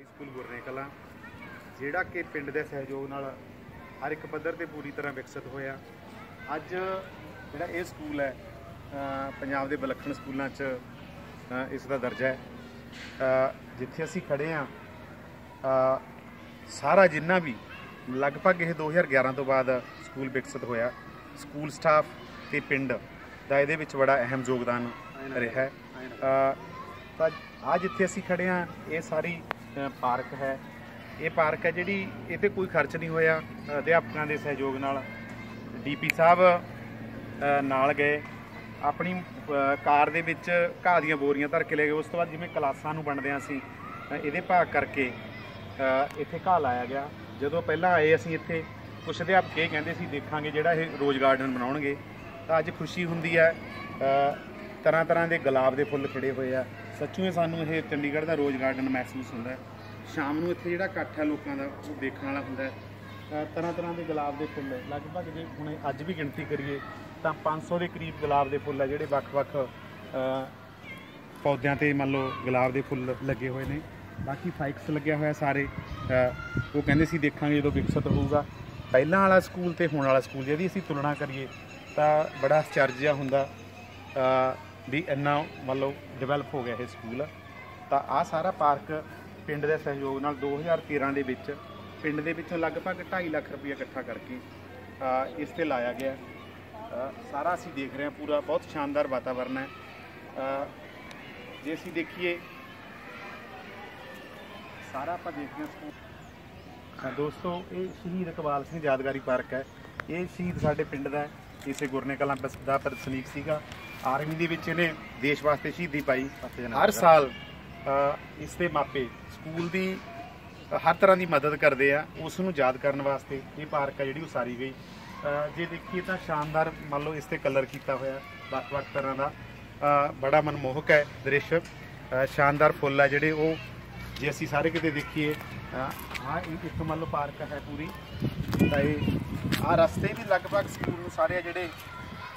School ਗੁਰਨੇ ਕਲਾਂ ਜਿਹੜਾ ਕਿ ਪਿੰਡ ਦੇ ਸਹਿਯੋਗ ਨਾਲ ਹਰ ਇੱਕ ਪੱਧਰ ਤੇ ਪੂਰੀ ਤਰ੍ਹਾਂ ਵਿਕਸਿਤ ਹੋਇਆ। ਅੱਜ ਜਿਹੜਾ ਇਹ ਸਕੂਲ ਹੈ ਪੰਜਾਬ ਦੇ ਵਿਲੱਖਣ ਸਕੂਲਾਂ 'ਚ ਇਸ ਦਾ ਦਰਜਾ ਹੈ। ਜਿੱਥੇ ਅਸੀਂ ਖੜੇ ਆ ਸਾਰਾ ਜਿੰਨਾ ਵੀ ਲਗਭਗ ਇਹ 2011 ਤੋਂ ਬਾਅਦ ਸਕੂਲ ਵਿਕਸਿਤ ਹੋਇਆ। ਸਕੂਲ ਸਟਾਫ ਤੇ ਪਿੰਡ ਦਾ ਇਹਦੇ ਵਿੱਚ ਬੜਾ ਅਹਿਮ ਯੋਗਦਾਨ ਰਿਹਾ ਹੈ। ਤਾਂ ਆ ਜਿੱਥੇ ਅਸੀਂ ਖੜੇ ਆ ਇਹ ਸਾਰੀ ਪਾਰਕ ਹੈ। ਇਹ ਪਾਰਕ ਹੈ ਜਿਹੜੀ ਇਹ ਤੇ ਕੋਈ ਖਰਚ ਨਹੀਂ ਹੋਇਆ। ਅਧਿਆਪਕਾਂ ਦੇ ਸਹਿਯੋਗ ਨਾਲ ਡੀਪੀ ਸਾਹਿਬ ਨਾਲ ਗਏ। ਆਪਣੀ ਕਾਰ ਦੇ ਵਿੱਚ ਘਾਹ ਦੀਆਂ ਬੋਰੀਆਂ ਧਰ ਕੇ ਲੈ ਗਏ। ਉਸ ਤੋਂ ਬਾਅਦ ਜਿਵੇਂ ਕਲਾਸਾਂ ਨੂੰ ਵੰਡਦੇ ਹਾਂ ਅਸੀਂ ਇਹਦੇ ਭਾਗ ਕਰਕੇ ਇੱਥੇ ਘਾਹ ਲਾਇਆ ਗਿਆ। ਜਦੋਂ ਪਹਿਲਾਂ ਆਏ ਅਸੀਂ ਇੱਥੇ, ਕੁਛ ਅਧਿਆਪਕ ਇਹ ਕਹਿੰਦੇ ਸੀ, ਦੇਖਾਂਗੇ ਜਿਹੜਾ ਇਹ ਰੋਜ਼ ਗਾਰਡਨ ਬਣਾਉਣਗੇ। ਤਾਂ ਅੱਜ ਖੁਸ਼ੀ ਹੁੰਦੀ ਹੈ ਤਰ੍ਹਾਂ ਤਰ੍ਹਾਂ ਦੇ ਗੁਲਾਬ ਦੇ ਫੁੱਲ ਖਿੜੇ ਹੋਏ ਆ। ਸੱਚੂਏ ਸਾਨੂੰ ਇਹ ਚੰਡੀਗੜ੍ਹ ਦਾ ਰੋਜ਼ ਗਾਰਡਨ ਮਹਿਸੂਸ ਹੁੰਦਾ ਹੈ। ਸ਼ਾਮ ਨੂੰ ਇੱਥੇ ਜਿਹੜਾ ਇਕੱਠ ਹੈ ਲੋਕਾਂ ਦਾ, ਉਹ ਦੇਖਣ ਵਾਲਾ ਹੁੰਦਾ ਹੈ। ਤਰ੍ਹਾਂ ਤਰ੍ਹਾਂ ਦੇ ਗੁਲਾਬ ਦੇ ਫੁੱਲ, ਲਗਭਗ ਜੇ ਹੁਣੇ ਅੱਜ ਵੀ ਗਿਣਤੀ ਕਰੀਏ, ਤਾਂ 500 ਦੇ ਕਰੀਬ ਗੁਲਾਬ ਦੇ ਫੁੱਲ ਆ ਜਿਹੜੇ ਵੱਖ-ਵੱਖ ਪੌਦਿਆਂ ਤੇ ਮੰਨ ਲਓ ਗੁਲਾਬ ਦੇ ਫੁੱਲ ਲੱਗੇ ਹੋਏ ਨੇ। ਬਾਕੀ ਫਾਈਕਸ ਲੱਗਿਆ ਹੋਇਆ ਸਾਰੇ ਉਹ ਕਹਿੰਦੇ ਸੀ ਦੇਖਾਂਗੇ ਜਦੋਂ ਵਿਕਸਿਤ ਹੋਊਗਾ। ਪਹਿਲਾਂ ਵਾਲਾ ਸਕੂਲ ਤੇ ਹੁਣ ਵਾਲਾ ਸਕੂਲ ਜਿਹਦੀ ਅਸੀਂ ਤੁਲਨਾ ਕਰੀਏ, ਤਾਂ ਬੜਾ ਆਸ਼ਚਰਜ ਜਿਹਾ ਹੁੰਦਾ ਵੀ ਇੰਨਾ ਮੰਨ ਲਓ ਡਿਵੈਲਪ ਹੋ ਗਿਆ ਇਹ ਸਕੂਲ। ਤਾਂ ਆ ਸਾਰਾ ਪਾਰਕ ਪਿੰਡ ਦੇ ਸਹਿਯੋਗ ਨਾਲ 2013 ਦੇ ਵਿੱਚ ਪਿੰਡ ਦੇ ਵਿੱਚੋਂ ਲਗਭਗ 2.5 ਲੱਖ ਰੁਪਏ ਇਕੱਠਾ ਕਰਕੇ ਇਸ ਤੇ ਲਾਇਆ ਗਿਆ। ਸਾਰਾ ਅਸੀਂ ਦੇਖ ਰਹੇ ਹਾਂ ਪੂਰਾ ਬਹੁਤ ਸ਼ਾਨਦਾਰ ਵਾਤਾਵਰਨ ਹੈ। ਜੇ ਅਸੀਂ ਦੇਖੀਏ ਸਾਰਾ ਆਪਾਂ ਦੇਖਦੇ ਹਾਂ ਦੋਸਤੋ ਇਹ ਸ਼ਹੀਦ ਇਕਬਾਲ ਸਿੰਘ ਯਾਦਗਾਰੀ ਪਾਰਕ ਹੈ। ਇਹ ਸ਼ਹੀਦ ਸਾਡੇ ਪਿੰਡ ਦਾ ਇਸੇ ਗੁਰਨੇ ਕਲਾਂ ਦਾ ਪ੍ਰਤੀਕ ਸੀਗਾ। ਆਰਮੀ ਦੇ ਵਿੱਚ ਇਹਨੇ ਦੇਸ਼ ਵਾਸਤੇ ਸ਼ਹੀਦੀ ਪਾਈ। ਹਰ ਸਾਲ ਇਸ ਦੇ ਮਾਪੇ ਸਕੂਲ ਦੀ ਹਰ ਤਰ੍ਹਾਂ ਦੀ ਮਦਦ ਕਰਦੇ ਆ, ਉਸ ਨੂੰ ਯਾਦ ਕਰਨ ਵਾਸਤੇ ਇਹ ਪਾਰਕ ਹੈ ਜਿਹੜੀ ਉਸਾਰੀ ਗਈ। ਜੇ ਦੇਖੀਏ ਤਾਂ ਸ਼ਾਨਦਾਰ ਮੰਨ ਲਓ ਇਸ ਤੇ ਕਲਰ ਕੀਤਾ ਹੋਇਆ ਵੱਖ-ਵੱਖ ਤਰ੍ਹਾਂ ਦਾ ਬੜਾ ਮਨਮੋਹਕ ਹੈ ਦ੍ਰਿਸ਼। ਸ਼ਾਨਦਾਰ ਫੁੱਲ ਆ ਜਿਹੜੇ ਉਹ, ਜੇ ਅਸੀਂ ਸਾਰੇ ਕਿਤੇ ਦੇਖੀਏ ਹਾਂ ਇਹ ਇੱਕ ਮੰਨ ਲਓ ਪਾਰਕ ਹੈ ਪੂਰੀ। ਤਾਂ ਇਹ ਆ ਰਸਤੇ ਵੀ ਲਗਭਗ ਸਕੂਲ ਨੂੰ ਸਾਰੇ ਆ ਜਿਹੜੇ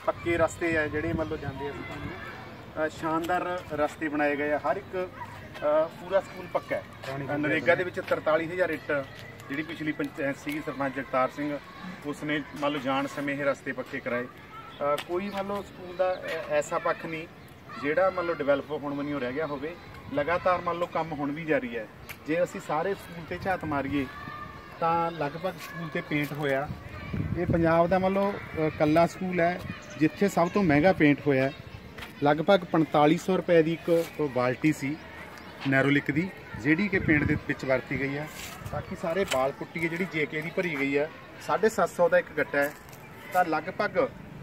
ਪੱਕੇ ਰਸਤੇ ਆ, ਜਿਹੜੇ ਮੰਨ ਲਓ ਜਾਂਦੇ ਆ ਸ਼ਾਨਦਾਰ ਰਸਤੇ ਬਣਾਏ ਗਏ ਆ। ਹਰ ਇੱਕ ਪੂਰਾ ਸਕੂਲ ਪੱਕਾ ਹੈ। ਨਰੇਗਾ ਦੇ ਵਿੱਚ 43000 ਇੱਟ ਜਿਹੜੀ ਪਿਛਲੀ ਪੰਚਾਇਤ ਸੀਗੀ ਸਰਪੰਚ ਜਗਤਾਰ ਸਿੰਘ ਉਸਨੇ ਮੰਨ ਲਓ ਜਾਣ ਸਮੇਂ ਇਹ ਰਸਤੇ ਪੱਕੇ ਕਰਾਏ। ਕੋਈ ਮੰਨ ਲਓ ਸਕੂਲ ਦਾ ਐਸਾ ਪੱਖ ਨਹੀਂ ਜਿਹੜਾ ਮੰਨ ਲਓ ਡਿਵੈਲਪ ਹੁਣ ਨਹੀਂ ਰਹਿ ਗਿਆ ਹੋਵੇ ਲਗਾਤਾਰ ਮੰਨ ਲਓ ਕੰਮ ਹੁਣ ਵੀ ਜਾਰੀ ਹੈ। ਜੇ ਅਸੀਂ ਸਾਰੇ ਸਕੂਲ ਤੇ ਝਾਤ ਮਾਰੀਏ ਤਾਂ ਲਗਭਗ ਸਕੂਲ ਤੇ ਪੇਂਟ ਹੋਇਆ। ਇਹ ਪੰਜਾਬ ਦਾ ਮੰਨ ਲਓ ਕੱਲਾ ਸਕੂਲ ਹੈ ਜਿੱਥੇ ਸਭ ਤੋਂ ਮਹਿੰਗਾ ਪੇਂਟ ਹੋਇਆ। ਲਗਭਗ 4500 ਰੁਪਏ ਦੀ ਇੱਕ ਬਾਲਟੀ ਸੀ। ਨੈਰੋਲਿਕ ਦੀ, ਜਿਹੜੀ ਕਿ ਪਿੰਡ ਦੇ ਵਿੱਚ ਵਰਤੀ ਗਈ ਹੈ ਬਾਕੀ ਸਾਰੇ ਬਾਲ ਪੁੱਟੀ ਹੈ ਜਿਹੜੀ ਜੇਕੇ ਦੀ ਭਰੀ ਗਈ ਹੈ 750 ਦਾ ਇੱਕ ਗੱਟਾ ਹੈ। ਤਾਂ ਲਗਭਗ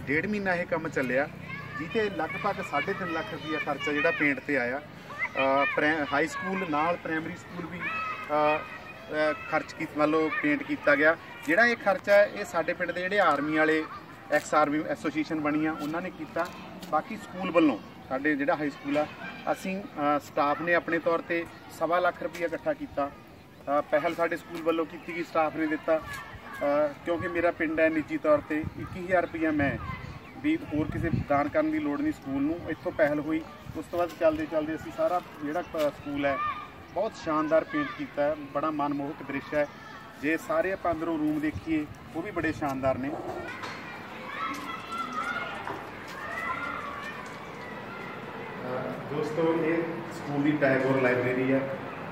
ਡੇਢ ਮਹੀਨਾ ਇਹ ਕੰਮ ਚੱਲਿਆ, ਜਿੱਥੇ ਲਗਭਗ 3.5 ਲੱਖ ਰੁਪਈਆ ਖਰਚਾ ਜਿਹੜਾ ਪੇਂਟ ਤੇ ਆਇਆ। ਹਾਈ ਸਕੂਲ ਨਾਲ ਪ੍ਰਾਇਮਰੀ ਸਕੂਲ ਵੀ ਖਰਚ ਕੀ ਮੰਨ ਲਓ ਪੇਂਟ ਕੀਤਾ ਗਿਆ। ਜਿਹੜਾ ਇਹ ਖਰਚਾ ਹੈ, ਇਹ ਸਾਡੇ ਪਿੰਡ ਦੇ ਜਿਹੜੇ ਆਰਮੀ ਵਾਲੇ ਐਕਸ ਆਰਮੀ ਐਸੋਸੀਏਸ਼ਨ ਬਣੀ ਆ ਉਹਨਾਂ ਨੇ ਕੀਤਾ। ਬਾਕੀ ਸਕੂਲ ਵੱਲੋਂ, ਸਾਡੇ ਜਿਹੜਾ ਹਾਈ ਸਕੂਲ ਆ ਅਸੀਂ ਸਟਾਫ ਨੇ ਆਪਣੇ ਤੌਰ ਤੇ ਸਵਾ ਲੱਖ ਰੁਪਈਆ ਇਕੱਠਾ ਕੀਤਾ। ਪਹਿਲ ਸਾਡੇ ਸਕੂਲ ਵੱਲੋਂ ਕੀਤੀ ਗਈ ਸਟਾਫ ਨੇ ਦਿੱਤਾ। ਕਿਉਂਕਿ ਮੇਰਾ ਪਿੰਡ ਹੈ ਨਿੱਜੀ ਤੌਰ ਤੇ 21000 ਰੁਪਈਆ ਮੈਂ ਵੀ ਹੋਰ ਕਿਸੇ ਦਾਨ ਕਰਨ ਦੀ ਲੋੜ ਨਹੀਂ ਸਕੂਲ ਨੂੰ। ਇੱਥੋਂ ਪਹਿਲ ਹੋਈ। ਉਸ ਤੋਂ ਬਾਅਦ ਚੱਲਦੇ ਚੱਲਦੇ ਅਸੀਂ ਸਾਰਾ ਜਿਹੜਾ ਸਕੂਲ ਹੈ, ਬਹੁਤ ਸ਼ਾਨਦਾਰ ਪੇਂਟ ਕੀਤਾ ਹੈ। ਬੜਾ ਮਨਮੋਹਕ ਦ੍ਰਿਸ਼ ਹੈ। ਜੇ ਸਾਰੇ ਆਪਾਂ ਅੰਦਰੋਂ ਰੂਮ ਦੇਖੀਏ, ਉਹ ਵੀ ਬੜੇ ਸ਼ਾਨਦਾਰ ਨੇ। ਦੋਸਤੋ ਇਹ ਸਕੂਲ ਦੀ ਟੈਗੋਰ ਲਾਇਬ੍ਰੇਰੀ ਹੈ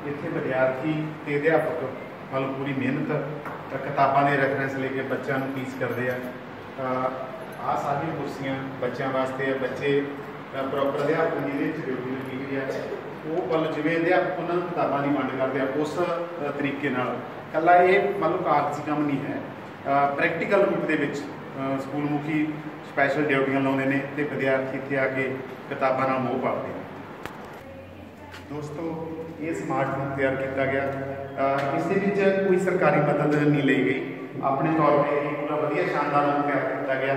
ਇੱਥੇ ਵਿਦਿਆਰਥੀ ਤੇ ਅਧਿਆਪਕ ਵੱਲ ਪੂਰੀ ਮਿਹਨਤ ਅ, ਕਿਤਾਬਾਂ ਦੇ ਰੈਫਰੈਂਸ ਲੈ ਕੇ ਬੱਚਿਆਂ ਨੂੰ ਟੀਚ ਕਰਦੇ ਆ। ਆ ਸਾਰੀਆਂ ਕੁਰਸੀਆਂ ਬੱਚਿਆਂ ਵਾਸਤੇ ਆ। ਬੱਚੇ ਪ੍ਰੋਪਰ ਅਧਿਆਪਕ ਜਿਹਦੇ ਇਹਦੇ ਵਿੱਚ ਡਿਊਟੀ ਲੱਗੀ ਹੋਈ ਹੈ ਉਹ ਵੱਲ ਜਿਵੇਂ ਅਧਿਆਪਕ ਉਹਨਾਂ ਨੂੰ ਕਿਤਾਬਾਂ ਦੀ ਵੰਡ ਕਰਦੇ ਆ ਉਸ ਤਰੀਕੇ ਨਾਲ। ਕੱਲਾ ਇਹ ਮਤਲਬ ਕਾਗਜ਼ੀ ਕੰਮ ਨਹੀਂ ਹੈ। ਪ੍ਰੈਕਟੀਕਲ ਰੂਪ ਦੇ ਵਿੱਚ ਸਕੂਲ ਮੁਖੀ ਸਪੈਸ਼ਲ ਡਿਊਟੀਆਂ ਲਾਉਂਦੇ ਨੇ ਤੇ ਵਿਦਿਆਰਥੀ ਇੱਥੇ ਆ ਕੇ ਕਿਤਾਬਾਂ ਨਾਲ ਮੋਹ ਪਾਉਂਦੇ ਨੇ। ਦੋਸਤੋ, ਇਹ ਸਮਾਰਟ ਰੂਮ ਤਿਆਰ ਕੀਤਾ ਗਿਆ। ਇਸ ਦੇ ਵਿੱਚ ਕੋਈ ਸਰਕਾਰੀ ਮਦਦ ਨਹੀਂ ਲਈ ਗਈ। ਆਪਣੇ ਤੌਰ ਤੇ ਇਹ ਪੂਰਾ ਵਧੀਆ ਸ਼ਾਨਦਾਰ ਰੂਮ ਤਿਆਰ ਕੀਤਾ ਗਿਆ।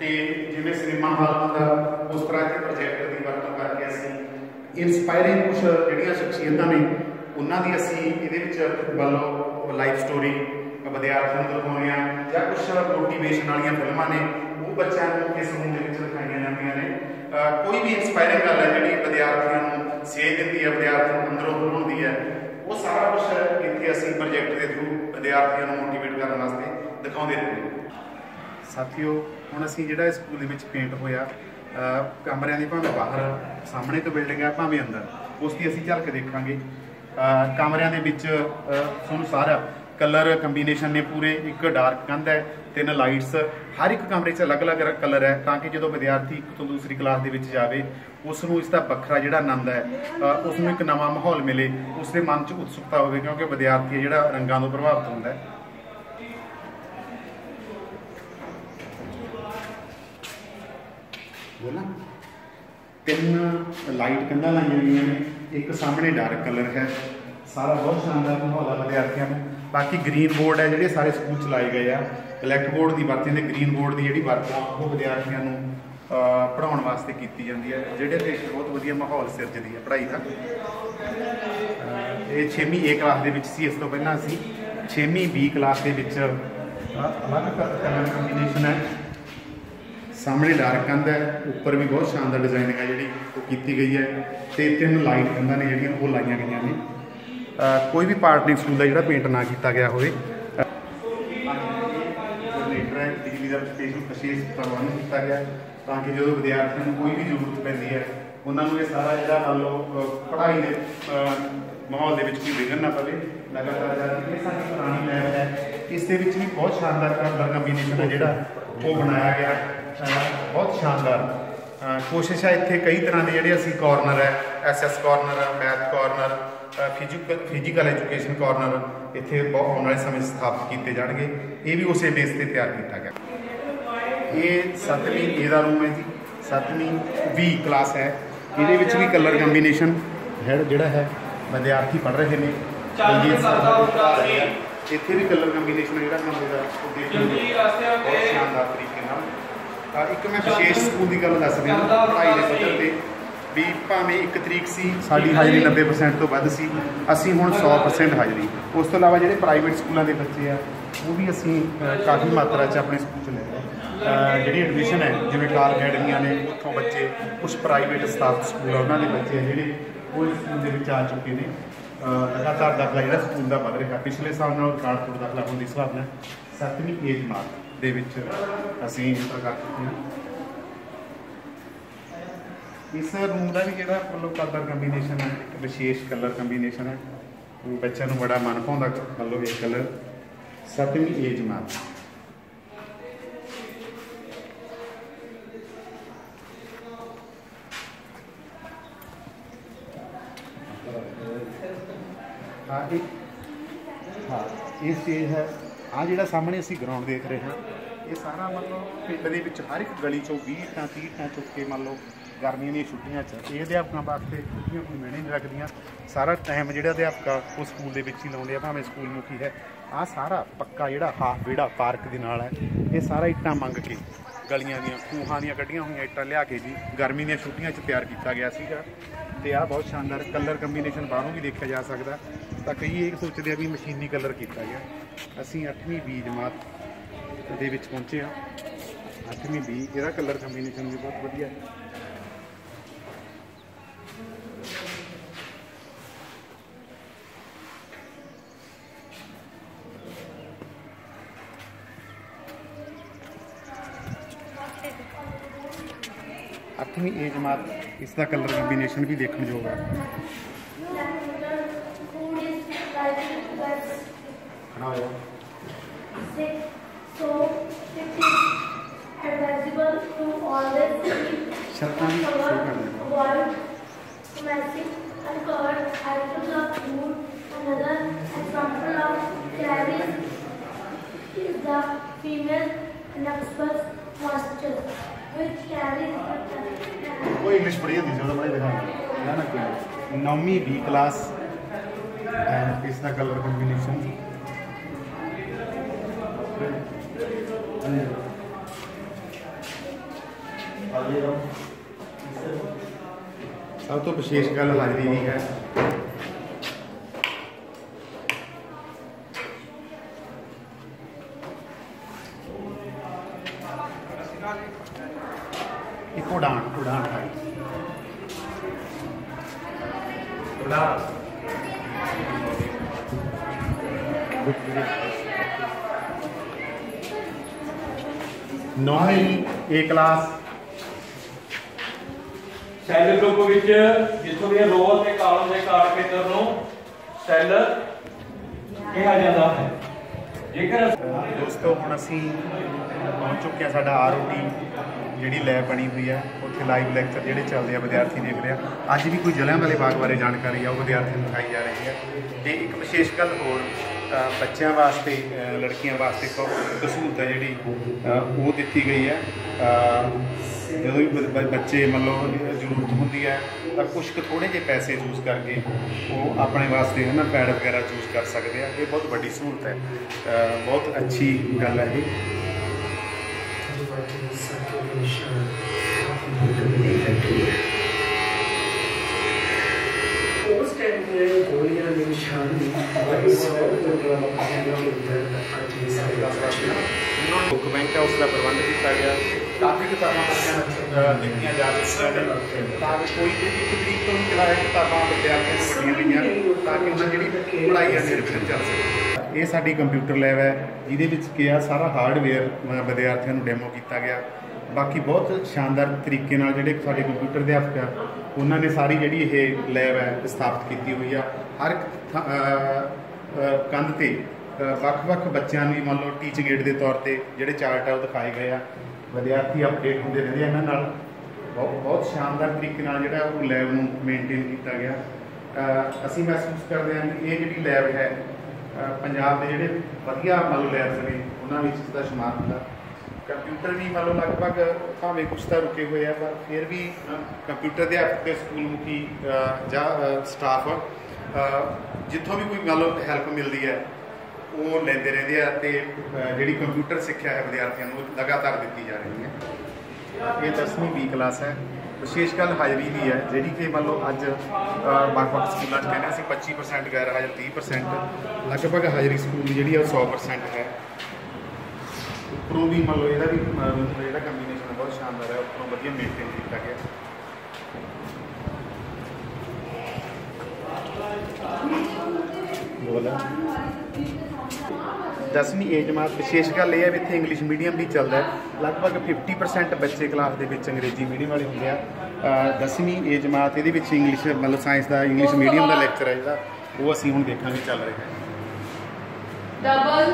ਤੇ ਜਿਵੇਂ ਸਿਨੇਮਾ ਹਾਲ ਹੁੰਦਾ, ਉਸ ਤਰ੍ਹਾਂ ਦੇ ਪ੍ਰੋਜੈਕਟਰ ਦੀ ਵਰਤੋਂ ਕਰਕੇ ਅਸੀਂ ਇਨਸਪਾਇਰਿੰਗ ਕੁਝ ਜਿਹੜੀਆਂ ਸ਼ਖਸੀਅਤਾਂ ਨੇ, ਉਹਨਾਂ ਦੀ ਅਸੀਂ ਇਹਦੇ ਵਿੱਚ ਵੱਲੋਂ ਲਾਈਫ ਸਟੋਰੀ ਵਿਦਿਆਰਥੀਆਂ ਨੂੰ ਦਿਖਾਉਂਦੇ ਆ ਜਾਂ ਕੁਝ ਮੋਟੀਵੇਸ਼ਨ ਵਾਲੀਆਂ ਫਿਲਮਾਂ ਨੇ, ਉਹ ਬੱਚਿਆਂ ਨੂੰ ਇਸ ਰੂਮ ਦੇ ਵਿੱਚ ਦਿਖਾਈਆਂ ਜਾਂਦੀਆਂ ਨੇ। ਕੋਈ ਵੀ ਇਨਸਪਾਇਰਿੰਗ ਗੱਲ ਹੈ ਜਿਹੜੀ ਵਿਦਿਆਰਥੀਆਂ ਨੂੰ ਸੇਧ ਦਿੰਦੀ ਹੈ ਵਿਦਿਆਰਥੀ ਨੂੰ ਅੰਦਰੋਂ ਬਣਾਉਂਦੀ ਹੈ। ਉਹ ਸਾਰਾ ਕੁਝ ਇੱਥੇ ਅਸੀਂ ਪ੍ਰੋਜੈਕਟ ਦੇ ਥਰੂ ਵਿਦਿਆਰਥੀਆਂ ਨੂੰ ਮੋਟੀਵੇਟ ਕਰਨ ਵਾਸਤੇ ਦਿਖਾਉਂਦੇ ਰਹੇ। ਸਾਥੀਓ, ਹੁਣ ਅਸੀਂ ਜਿਹੜਾ ਸਕੂਲ ਦੇ ਵਿੱਚ ਪੇਂਟ ਹੋਇਆ ਕਮਰਿਆਂ ਦੀ ਭਾਵੇਂ ਬਾਹਰ, ਸਾਹਮਣੇ ਤੋਂ ਬਿਲਡਿੰਗ ਹੈ, ਭਾਵੇਂ ਅੰਦਰ, ਉਸ ਦੀ ਅਸੀਂ ਝਲਕ ਦੇਖਾਂਗੇ। ਕਮਰਿਆਂ ਦੇ ਵਿੱਚ ਤੁਹਾਨੂੰ ਸਾਰਾ ਕਲਰ ਕੰਬੀਨੇਸ਼ਨ ਨੇ ਪੂਰੇ, ਇੱਕ ਡਾਰਕ ਕੰਧ ਹੈ, ਤਿੰਨ ਲਾਈਟਸ, ਹਰ ਇੱਕ ਕਮਰੇ 'ਚ ਅਲੱਗ-ਅਲੱਗ ਕਲਰ ਹੈ ਤਾਂ ਕਿ ਜਦੋਂ ਵਿਦਿਆਰਥੀ ਇੱਕ ਤੋਂ ਦੂਸਰੀ ਕਲਾਸ ਦੇ ਵਿੱਚ ਜਾਵੇ ਉਸ ਨੂੰ ਇਸ ਦਾ ਵੱਖਰਾ ਜਿਹੜਾ ਆਨੰਦ ਹੈ ਅਹ ਉਸ ਨੂੰ ਇੱਕ ਨਵਾਂ ਮਾਹੌਲ ਮਿਲੇ ਉਸ ਦੇ ਮਨ 'ਚ ਉਤਸੁਕਤਾ ਹੋਵੇ ਕਿਉਂਕਿ ਵਿਦਿਆਰਥੀ ਜਿਹੜਾ ਰੰਗਾਂ ਤੋਂ ਪ੍ਰਭਾਵਿਤ ਹੁੰਦਾ ਹੈ। ਬੋਲਾਂ? ਤਿੰਨ ਲਾਈਟ ਕੰਧਾਂ ਲਾਈਆਂ ਗਈਆਂ ਨੇ, ਇੱਕ ਸਾਹਮਣੇ ਡਾਰਕ ਕਲਰ ਹੈ, ਸਾਰਾ ਬਹੁਤ ਸ਼ਾਨਦਾਰ ਮਾਹੌਲ ਹੈ ਵਿਦਿਆਰਥੀਆਂ ਨੂੰ। ਬਾਕੀ ਗ੍ਰੀਨ ਬੋਰਡ ਹੈ ਜਿਹੜੇ ਸਾਰੇ ਸਕੂਲ ਚ ਲਾਏ ਗਏ ਆ। ਬਲੈਕ ਬੋਰਡ ਦੀ ਵਰਤੀ ਤੇ ਗ੍ਰੀਨ ਬੋਰਡ ਦੀ ਜਿਹੜੀ ਵਰਤੋਂ ਉਹ ਵਿਦਿਆਰਥੀਆਂ ਨੂੰ ਅਹ, ਪੜ੍ਹਾਉਣ ਵਾਸਤੇ ਕੀਤੀ ਜਾਂਦੀ ਹੈ। ਜਿਹੜੇ ਤੇ ਬਹੁਤ ਵਧੀਆ ਮਾਹੌਲ ਸਿਰਜਦੀ ਹੈ ਪੜ੍ਹਾਈ ਦਾ। ਇਹ 6ਵੀਂ ਏ ਕਲਾਸ ਦੇ ਵਿੱਚ ਸੀ ਇਸ ਤੋਂ ਪਹਿਲਾਂ ਅਸੀਂ 6ਵੀਂ ਬੀ ਕਲਾਸ ਦੇ ਵਿੱਚ ਅਹ, ਅਲੱਗ ਕਲਰ ਕੰਬੀਨੇਸ਼ਨ ਹੈ। ਸਾਹਮਣੇ ਡਾਰਕ ਕੰਧ ਹੈ ਉੱਪਰ ਵੀ ਬਹੁਤ ਸ਼ਾਨਦਾਰ ਡਿਜ਼ਾਈਨਿੰਗ ਹੈ ਜਿਹੜੀ ਉਹ ਕੀਤੀ ਗਈ ਹੈ। ਤੇ ਤਿੰਨ ਲਾਈਟ ਕੰਧਾਂ ਨੇ ਜਿਹੜੀਆਂ ਉਹ ਲਾਈਆਂ ਗਈਆਂ ਨੇ। ਕੋਈ ਵੀ ਪਾਰਟ ਨਹੀਂ ਸਕੂਲ ਦਾ ਜਿਹੜਾ ਪੇਂਟ ਨਾ ਕੀਤਾ ਗਿਆ ਹੋਵੇ। ਜਨਰੇਟਰ ਹੈ, ਬਿਜਲੀ ਦਾ ਸਪੇਸ਼ਲ ਵਿਸ਼ੇਸ਼ ਪ੍ਰਬੰਧ ਕੀਤਾ ਗਿਆ, ਤਾਂ ਕਿ ਜਦੋਂ ਵਿਦਿਆਰਥੀਆਂ ਨੂੰ ਕੋਈ ਵੀ ਜ਼ਰੂਰਤ ਪੈਂਦੀ ਹੈ, ਉਹਨਾਂ ਨੂੰ ਇਹ ਸਾਰਾ ਜਿਹੜਾ ਮੰਨ ਲਓ ਪੜ੍ਹਾਈ ਦੇ ਮਾਹੌਲ ਦੇ ਵਿੱਚ ਕੋਈ ਵਿਘਨ ਨਾ ਪਵੇ। ਲਗਾਤਾਰ ਜਾਰੀ ਇਹ ਸਾਡੀ ਪੁਰਾਣੀ ਲੈਬ ਹੈ, ਇਸ ਦੇ ਵਿੱਚ ਵੀ ਬਹੁਤ ਸ਼ਾਨਦਾਰ ਕਲਰ ਕੰਬੀਨੇਸ਼ਨ ਹੈ ਜਿਹੜਾ ਉਹ ਬਣਾਇਆ ਗਿਆ। ਬਹੁਤ ਸ਼ਾਨਦਾਰ। ਕੋਸ਼ਿਸ਼ ਹੈ ਇੱਥੇ ਕਈ ਤਰ੍ਹਾਂ ਦੇ ਜਿਹੜੇ ਅਸੀਂ ਕਾਰਨਰ ਹੈ SS corner math corner physical physical education corner ਇੱਥੇ ਬਹੁਤ ਆਉਣ ਵਾਲੇ ਸਮੇਂ ਸਥਾਪਿਤ ਕੀਤੇ ਜਾਣਗੇ। ਇਹ ਵੀ ਉਸੇ ਬੇਸ ਤੇ ਤਿਆਰ ਕੀਤਾ ਗਿਆ। ਇਹ ਸੱਤਵੀਂ ਏ ਦਾ ਰੂਮ ਹੈ ਜੀ। ਸੱਤਵੀਂ ਵੀ ਕਲਾਸ ਹੈ। ਇਹਦੇ ਵਿੱਚ ਵੀ ਕਲਰ ਕੰਬੀਨੇਸ਼ਨ ਹੈ ਜਿਹੜਾ ਹੈ ਵਿਦਿਆਰਥੀ ਪੜ੍ਹ ਰਹੇ ਨੇ। ਆ। ਇੱਥੇ ਵੀ ਕਲਰ ਕੰਬੀਨੇਸ਼ਨ ਜਿਹੜਾ ਕਮਰੇ ਦਾ ਉਹ ਦੇਖਣ ਨੂੰ। ਬਹੁਤ ਸ਼ਾਨਦਾਰ ਤਰੀਕੇ ਨਾਲ। ਤਾਂ ਇੱਕ ਮੈਂ ਵਿਸ਼ੇਸ਼ ਸਕੂਲ ਦੀ ਗੱਲ ਦੱਸ ਰਿਹਾ ਪੜ੍ਹਾਈ ਦੇ ਪੱਧਰ ਤੇ ਵੀ ਭਾਵੇਂ ਇੱਕ ਤਰੀਕ ਸੀ, ਸਾਡੀ ਹਾਜ਼ਰੀ 90% ਤੋਂ ਵੱਧ ਸੀ, ਅਸੀਂ ਹੁਣ 100% ਹਾਜ਼ਰੀ। ਉਸ ਤੋਂ ਇਲਾਵਾ ਜਿਹੜੇ ਪ੍ਰਾਈਵੇਟ ਸਕੂਲਾਂ ਦੇ ਬੱਚੇ ਆ, ਉਹ ਵੀ ਅਸੀਂ ਕਾਫੀ ਮਾਤਰਾ 'ਚ ਆਪਣੇ ਸਕੂਲ 'ਚ ਲੈ ਰਹੇ ਹਾਂ। ਜਿਹੜੀ ਐਡਮਿਸ਼ਨ ਹੈ, ਜਿਵੇਂ ਕਾਰ ਅਕੈਡਮੀਆਂ ਨੇ, ਉੱਥੋਂ ਬੱਚੇ ਕੁਝ ਪ੍ਰਾਈਵੇਟ ਸਟਾਫ ਸਕੂਲ ਉਹਨਾਂ ਦੇ ਬੱਚੇ ਆ ਜਿਹੜੇ ਉਹ ਸਕੂਲ ਦੇ ਵਿੱਚ ਆ ਚੁੱਕੇ ਨੇ। ਲਗਾਤਾਰ ਦਾਖਲਾ ਜਿਹੜਾ ਸਕੂਲ ਦਾ ਵੱਧ ਰਿਹਾ। ਪਿਛਲੇ ਸਾਲ ਨਾਲੋਂ ਰਿਕਾਰਡ ਤੋੜ ਦਾਖਲਾ ਹੋਣ ਦੇ ਹਿਸਾਬ ਨਾਲ ਸੱਤਵੀਂ ਏਜ ਮਾਰਕ ਦੇ ਵਿੱਚ ਅਸੀਂ ਇੰਟਰ ਕਰ ਹਾਂ। ਇਸ ਰੂਮ ਦਾ ਵੀ ਜਿਹੜਾ ਮਤਲਬ ਕਲਰ ਕੰਬੀਨੇਸ਼ਨ ਹੈ, ਇੱਕ ਵਿਸ਼ੇਸ਼ ਕਲਰ ਕੰਬੀਨੇਸ਼ਨ ਹੈ ਬੱਚਿਆਂ ਨੂੰ ਬੜਾ ਮਨ ਭਾਉਂਦਾ ਮਤਲਬ ਇਹ ਕਲਰ ਸੱਤਵੀਂ ਏਜ ਮਾਰਕ ਹਾਂ, ਇਹ ਹਾਂ ਇਹ ਸਟੇਜ ਹੈ। ਆ ਜਿਹੜਾ ਸਾਹਮਣੇ ਅਸੀਂ ਗਰਾਊਂਡ ਦੇਖ ਰਹੇ ਹਾਂ, ਇਹ ਸਾਰਾ ਮਤਲਬ ਪਿੰਡ ਦੇ ਵਿੱਚ ਹਰ ਇੱਕ ਗਲੀ ਚੋਂ 20 ਤਾਂ 30 ਤਾਂ ਚੁੱਕ ਕੇ ਮੰਨ ਲਓ ਗਰਮੀਆਂ ਦੀਆਂ ਛੁੱਟੀਆਂ 'ਚ, ਇਹ ਅਧਿਆਪਕਾਂ ਵਾਸਤੇ ਛੁੱਟੀਆਂ ਕੋਈ ਮਿਹਣੇ ਨਹੀਂ ਰੱਖਦੀਆਂ ਸਾਰਾ ਟਾਈਮ ਜਿਹੜਾ ਅਧਿਆਪਕਾ ਉਹ ਸਕੂਲ ਦੇ ਵਿੱਚ ਹੀ ਲਾਉਂਦੇ ਆ, ਭਾਵੇਂ ਸਕੂਲ ਮੁਖੀ ਹੈ। ਆ ਸਾਰਾ ਪੱਕਾ ਜਿਹੜਾ ਹਾਫ ਵਿਹੜਾ ਪਾਰਕ ਦੇ ਨਾਲ ਹੈ, ਇਹ ਸਾਰਾ ਇੱਟਾਂ ਮੰਗ ਕੇ ਗਲੀਆਂ ਦੀਆਂ, ਖੂਹਾਂ ਦੀਆਂ ਕੱਢੀਆਂ ਹੋਈਆਂ ਇੱਟਾਂ ਲਿਆ ਕੇ ਜੀ, ਗਰਮੀ ਦੀਆਂ ਛੁੱਟੀਆਂ 'ਚ ਤਿਆਰ ਕੀਤਾ ਗਿਆ ਸੀਗਾ। ਤੇ ਆ ਬਹੁਤ ਸ਼ਾਨਦਾਰ ਕਲਰ ਕੰਬੀਨੇਸ਼ਨ ਬਾਹਰੋਂ ਵੀ ਦੇਖਿਆ ਜਾ ਸਕਦਾ। ਤਾਂ ਕਈ ਇਹ ਸੋਚਦੇ ਆ ਵੀ ਮਸ਼ੀਨੀ ਕਲਰ ਕੀਤਾ ਗਿਆ। ਅਸੀਂ 8ਵੀਂ ਬੀ ਜਮਾਤ ਦੇ ਵਿੱਚ ਪਹੁੰਚੇ ਆ 8ਵੀਂ ਬੀ ਇਹਦਾ ਕਲਰ ਕੰਬੀਨੇਸ਼ਨ ਵੀ ਬਹੁਤ ਵਧੀਆ ਹੈ। ਅੱਠਵੀਂ ਏ ਜਮਾਤ ਇਸ ਦਾ ਕਲਰ ਕੰਬੀਨੇਸ਼ਨ ਵੀ ਦੇਖਣ ਯੋਗ ਹੈ Food is like ਖੜਾ ਹੋਇਆ sick, so it is advisable to always keep ਛੱਤਾਂ ਵੀ ਸ਼ੋਅ ਕਰ ਦਿੰਦਾ avoid messing uncovered items of food. Another example of carries is the female nexus posture, which carries the ਉਹ English ਪੜ੍ਹੀ ਹੁੰਦੀ ਸੀ ਉਹਦਾ ਬੜਾ ਦਿਖਾਉਂਦਾ ਨਾ ਨਾ ਕੋਈ ਨੌਵੀਂ ਬੀ ਕਲਾਸ ਐਂਡ ਇਸ ਦਾ ਕਲਰ ਕੰਬੀਨੇਸ਼ਨ ਸਭ ਤੋਂ ਵਿਸ਼ੇਸ਼ ਗੱਲ ਹਾਜ਼ਰੀ ਦੀ ਹੈ ਇੱਕ ਉਡਾਨ ਉਡਾਨ ਹੈ ਉਡਾਨ ਨੌਵੀਂ ਏ ਕਲਾਸ ਸੈੱਲ ਗਰੁੱਪ ਵਿੱਚ ਜਿੱਥੋਂ ਦੇ ਰੋ ਅਤੇ ਕਾਲਮ ਦੇ ਕਾਰਡ ਖੇਤਰ ਨੂੰ ਸੈੱਲ ਕਿਹਾ ਜਾਂਦਾ ਹੈ। ਜੇਕਰ ਦੋਸਤੋ ਹੁਣ ਅਸੀਂ ਪਹੁੰਚ ਚੁੱਕੇ ਹਾਂ ਸਾਡਾ ਆਰਓਟੀ ਜਿਹੜੀ ਲੈਬ ਬਣੀ ਹੋਈ ਹੈ ਉੱਥੇ ਲਾਈਵ ਲੈਕਚਰ ਜਿਹੜੇ ਚੱਲਦੇ ਆ, ਵਿਦਿਆਰਥੀ ਦੇਖ ਰਹੇ ਆ। ਅੱਜ ਵੀ ਕੋਈ ਜਲਿਆਂਵਾਲੇ ਬਾਗ ਬਾਰੇ ਜਾਣਕਾਰੀ ਆ, ਉਹ ਵਿਦਿਆਰਥੀਆਂ ਨੂੰ ਦਿਖਾਈ ਜਾ ਰਹੀ ਹੈ ਤੇ ਇੱਕ ਵਿਸ਼ੇਸ਼ ਗੱਲ ਹੋਰ ਬੱਚਿਆਂ ਵਾਸਤੇ ਲੜਕੀਆਂ ਵਾਸਤੇ ਇੱਕ ਸਹੂਲਤ ਹੈ ਜਿਹੜੀ ਉਹ ਦਿੱਤੀ ਗਈ ਹੈ ਜਦੋਂ ਵੀ ਬੱਚੇ ਮਤਲਬ ਜ਼ਰੂਰਤ ਹੁੰਦੀ ਹੈ ਤਾਂ ਕੁਝ ਕੁ ਥੋੜੇ ਜਿਹੇ ਪੈਸੇ ਯੂਜ਼ ਕਰਕੇ ਉਹ ਆਪਣੇ ਵਾਸਤੇ ਹੈ ਨਾ ਪੈਡ ਵਗੈਰਾ ਯੂਜ਼ ਕਰ ਸਕਦੇ ਆ। ਇਹ ਬਹੁਤ ਵੱਡੀ ਸਹੂਲਤ ਹੈ। ਬਹੁਤ ਅੱਛੀ ਗੱਲ ਹੈ ਇਹ। ਗੋਲੀਆਂ ਦੇ ਨਿਸ਼ਾਨ ਬੜੀ ਸੌਖ ਤੋਂ ਅੱਜ ਸਾਰੇ ਬੁੱਕ ਬੈਂਕ ਹੈ ਉਸ ਦਾ ਪ੍ਰਬੰਧ ਕੀਤਾ ਗਿਆ। ਕਾਫੀ ਕਿਤਾਬਾਂ ਬੱਚਿਆਂ ਨੂੰ ਦਿੱਤੀਆਂ ਜਾ ਰਹੀਆਂ ਨੇ। ਤਾਂ ਕਿ ਕੋਈ ਵੀ ਇੱਕ ਤਰੀਕ ਤੋਂ ਵੀ ਜਿਹੜਾ ਹੈ ਕਿਤਾਬਾਂ ਵਿਦਿਆਰਥੀਆਂ ਨੂੰ ਵੰਡੀਆਂ ਗਈਆਂ ਤਾਂ ਕਿ ਉਹਨਾਂ ਦੀ ਜਿਹੜੀ ਪੜ੍ਹਾਈ ਹੈ, ਨਿਰਵਿਘਨ ਚੱਲ ਸਕੇ। ਇਹ ਸਾਡੀ ਕੰਪਿਊਟਰ ਲੈਬ ਹੈ, ਜਿਹਦੇ ਵਿੱਚ ਕੀ ਆ ਸਾਰਾ ਹਾਰਡਵੇਅਰ ਵਿਦਿਆਰਥੀਆਂ ਨੂੰ ਡੈਮੋ ਕੀਤਾ ਗਿਆ। ਬਾਕੀ ਬਹੁਤ ਸ਼ਾਨਦਾਰ ਤਰੀਕੇ ਨਾਲ ਜਿਹੜੇ ਸਾਡੇ ਕੰਪਿਊਟਰ ਅਧਿਆਪਕ ਆ, ਉਹਨਾਂ ਨੇ ਸਾਰੀ ਜਿਹੜੀ ਇਹ ਲੈਬ ਹੈ, ਸਥਾਪਿਤ ਕੀਤੀ ਹੋਈ ਆ। ਹਰ ਇੱਕ ਥਾਂ- ਕੰਧ ਤੇ ਵੱਖ-ਵੱਖ ਬੱਚਿਆਂ ਨੂੰ ਮੰਨ ਲਓ ਟੀਚਿੰਗ ਏਡ ਦੇ ਤੌਰ ਤੇ ਜਿਹੜੇ ਚਾਰਟ ਆ, ਉਹ ਦਿਖਾਏ ਗਏ ਆ। ਵਿਦਿਆਰਥੀ ਅਪਡੇਟ ਹੁੰਦੇ ਰਹਿੰਦੇ ਆ ਇਹਨਾਂ ਨਾਲ। ਬਹੁਤ ਬਹੁਤ ਸ਼ਾਨਦਾਰ ਤਰੀਕੇ ਨਾਲ ਜਿਹੜਾ ਉਹ ਲੈਬ ਨੂੰ ਮੇਨਟੇਨ ਕੀਤਾ ਗਿਆ। ਅਸੀਂ ਮਹਿਸੂਸ ਕਰਦੇ ਹਾਂ ਕਿ ਇਹ ਜਿਹੜੀ ਲੈਬ ਹੈ ਪੰਜਾਬ ਦੇ ਜਿਹੜੇ ਵਧੀਆ ਮੰਨ ਲਓ ਲੈਬਸ ਨੇ, ਉਹਨਾਂ ਵਿੱਚ ਇਸ ਦਾ ਸ਼ੁਮਾਰ ਹੁੰਦਾ। ਕੰਪਿਊਟਰ ਵੀ ਮੰਨ ਲਓ ਲਗਭਗ ਭਾਵੇਂ ਕੁਛ ਤਾਂ ਰੁਕੇ ਹੋਏ ਆ, ਪਰ ਫਿਰ ਵੀ ਕੰਪਿਊਟਰ ਦੇ ਤੇ ਸਕੂਲ ਮੁਖੀ ਜਾਂ ਸਟਾਫ ਜਿੱਥੋਂ ਵੀ ਕੋਈ ਮੰਨ ਲਓ ਹੈਲਪ ਮਿਲਦੀ ਹੈ, ਉਹ ਲੈਂਦੇ ਰਹਿੰਦੇ ਆ ਤੇ ਜਿਹੜੀ ਕੰਪਿਊਟਰ ਸਿੱਖਿਆ ਹੈ ਵਿਦਿਆਰਥੀਆਂ ਨੂੰ ਲਗਾਤਾਰ ਦਿੱਤੀ ਜਾ ਰਹੀ ਹੈ। ਇਹ 10ਵੀਂ ਬੀ ਕਲਾਸ ਹੈ। ਵਿਸ਼ੇਸ਼ ਗੱਲ ਹਾਜ਼ਰੀ ਦੀ ਹੈ, ਜਿਹੜੀ ਕਿ ਮੰਨ ਲਓ ਅੱਜ ਵੱਖ-ਵੱਖ ਸਕੂਲਾਂ 'ਚ ਕਹਿੰਦੇ ਅਸੀਂ 25% ਗੈਰ ਹਾਜ਼ਰ 30% ਲਗਭਗ ਹਾਜ਼ਰੀ ਸਕੂਲ ਦੀ ਜਿਹੜੀ ਆ ਉਹ 100% ਹੈ। ਉੱਪਰੋਂ ਵੀ ਮੰਨ ਲਓ ਇਹਦਾ ਵੀ ਜਿਹੜਾ ਕੰਬੀਨੇਸ਼ਨ ਬਹੁਤ ਸ਼ਾਨਦਾਰ ਹੈ, ਉੱਪਰੋਂ ਵਧੀਆ ਮੇਨਟੇਨ ਕੀਤਾ ਗਿਆ। ਬੋਲਾ ਦਸਵੀਂ ਏ ਜਮਾਤ ਵਿਸ਼ੇਸ਼ ਗੱਲ ਇਹ ਹੈ ਵੀ ਇੱਥੇ ਇੰਗਲਿਸ਼ ਮੀਡੀਅਮ ਵੀ ਚੱਲਦਾ ਹੈ। ਲਗਭਗ 50% ਬੱਚੇ ਕਲਾਸ ਦੇ ਵਿੱਚ ਅੰਗਰੇਜ਼ੀ ਮੀਡੀਅਮ ਵਾਲੇ ਹੁੰਦੇ ਆ। ਦਸਵੀਂ ਏ ਜਮਾਤ ਇਹਦੇ ਵਿੱਚ ਇੰਗਲਿਸ਼ ਮਤਲਬ ਸਾਇੰਸ ਦਾ ਇੰਗਲਿਸ਼ ਮੀਡੀਅਮ ਦਾ ਲੈਕਚਰ ਹੈ ਜਿਹੜਾ, ਉਹ ਅਸੀਂ ਹੁਣ ਦੇਖਾਂਗੇ ਚੱਲ ਰਿਹਾ ਹੈ। Double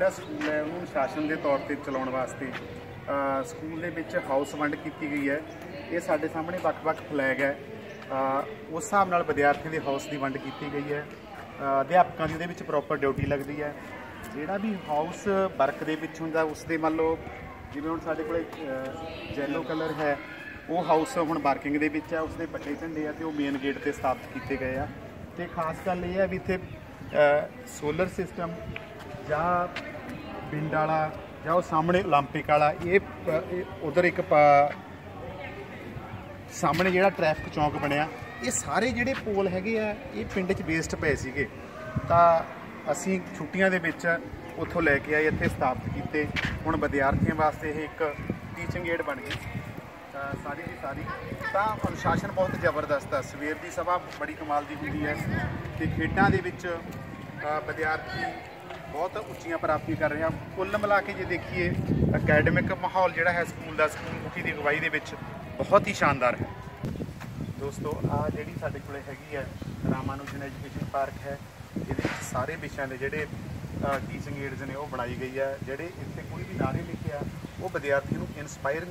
ਜਿਹੜਾ ਸਕੂਲ ਹੈ, ਉਹਨੂੰ ਸ਼ਾਸਨ ਦੇ ਤੌਰ ਤੇ ਚਲਾਉਣ ਵਾਸਤੇ ਸਕੂਲ ਦੇ ਵਿੱਚ ਹਾਊਸ ਵੰਡ ਕੀਤੀ ਗਈ ਹੈ। ਇਹ ਸਾਡੇ ਸਾਹਮਣੇ ਵੱਖ-ਵੱਖ ਫਲੈਗ ਹੈ। ਉਸ ਹਿਸਾਬ ਨਾਲ ਵਿਦਿਆਰਥੀਆਂ ਦੇ ਹਾਊਸ ਦੀ ਵੰਡ ਕੀਤੀ ਗਈ ਹੈ। ਅਧਿਆਪਕਾਂ ਦੀ ਉਹਦੇ ਵਿੱਚ ਪ੍ਰੋਪਰ ਡਿਊਟੀ ਲੱਗਦੀ ਹੈ। ਜਿਹੜਾ ਵੀ ਹਾਊਸ ਵਰਕ ਦੇ ਵਿੱਚ ਹੁੰਦਾ, ਉਸ ਦੇ ਮੰਨ ਲਓ, ਜਿਵੇਂ ਹੁਣ ਸਾਡੇ ਕੋਲੇ ਜੈਲੋ ਕਲਰ ਹੈ, ਉਹ ਹਾਊਸ ਹੁਣ ਵਰਕਿੰਗ ਦੇ ਵਿੱਚ ਹੈ। ਉਸ ਦੇ ਵੱਡੇ ਝੰਡੇ ਆ ਤੇ ਉਹ ਮੇਨ ਗੇਟ ਤੇ ਸਥਾਪਿਤ ਕੀਤੇ ਗਏ ਆ। ਤੇ ਖਾਸ ਗੱਲ ਇਹ ਹੈ ਵੀ ਇੱਥੇ ਸੋਲਰ ਸਿਸਟਮ ਜਾਂ ਪਿੰਡ ਵਾਲਾ ਜਾਂ ਉਹ ਸਾਹਮਣੇ 올림픽 ਵਾਲਾ ਇਹ ਉਧਰ ਇੱਕ ਪਾ- ਸਾਹਮਣੇ ਜਿਹੜਾ ਟ੍ਰੈਫਿਕ ਚੌਂਕ ਬਣਿਆ ਇਹ ਸਾਰੇ ਜਿਹੜੇ ਪੋਲ ਹੈਗੇ ਆ ਇਹ ਪਿੰਡ 'ਚ ਵੇਸਟ ਪਏ ਸੀਗੇ ਤਾਂ ਅਸੀਂ ਛੁੱਟੀਆਂ ਦੇ ਵਿੱਚ ਉੱਥੋਂ ਲੈ ਕੇ ਆਏ ਇੱਥੇ ਸਥਾਪਿਤ ਕੀਤੇ ਹੁਣ ਵਿਦਿਆਰਥੀਆਂ ਵਾਸਤੇ ਇਹ ਇੱਕ ਟੀਚਿੰਗ ਏਡ ਬਣ ਗਈ ਤਾਂ ਸਾਰੀ ਦੀ ਸਾਰੀ ਤਾਂ ਅਨੁਸ਼ਾਸਨ ਬਹੁਤ ਜ਼ਬਰਦਸਤ ਹੈ ਸਵੇਰ ਦੀ ਸਭਾ ਬੜੀ ਕਮਾਲ ਦੀ ਹੁੰਦੀ ਹੈ ਤੇ ਖੇਡਾਂ ਦੇ ਵਿੱਚ ਅ, ਵਿਦਿਆਰਥੀ ਬਹੁਤ ਉੱਚੀਆਂ ਪ੍ਰਾਪਤੀਆਂ ਕਰ ਰਹੇ ਆ ਕੁੱਲ ਮਿਲਾ ਕੇ ਜੇ ਦੇਖੀਏ, ਅਕੈਡਮਿਕ ਮਾਹੌਲ ਜਿਹੜਾ ਹੈ ਸਕੂਲ ਦਾ, ਸਕੂਲ ਮੁਖੀ ਦੀ ਅਗਵਾਈ ਦੇ ਵਿੱਚ ਬਹੁਤ ਹੀ ਸ਼ਾਨਦਾਰ ਹੈ। ਦੋਸਤੋ, ਆ ਜਿਹੜੀ ਸਾਡੇ ਕੋਲੇ ਹੈਗੀ ਹੈ ਰਾਮਾਨੁਜਨ ਐਜੂਕੇਸ਼ਨ ਪਾਰਕ ਹੈ, ਇਹਦੇ ਵਿੱਚ ਸਾਰੇ ਵਿਸ਼ਿਆਂ ਦੇ ਜਿਹੜੇ ਟੀਚਿੰਗ ਏਡਸ ਨੇ ਉਹ ਬਣਾਈ ਗਈ ਹੈ। ਜਿਹੜੇ ਇੱਥੇ ਕੋਈ ਵੀ ਨਾਰੇ ਲਿਖੇ ਆ, ਉਹ ਵਿਦਿਆਰਥੀ ਨੂੰ ਇਨਸਪਾਇਰ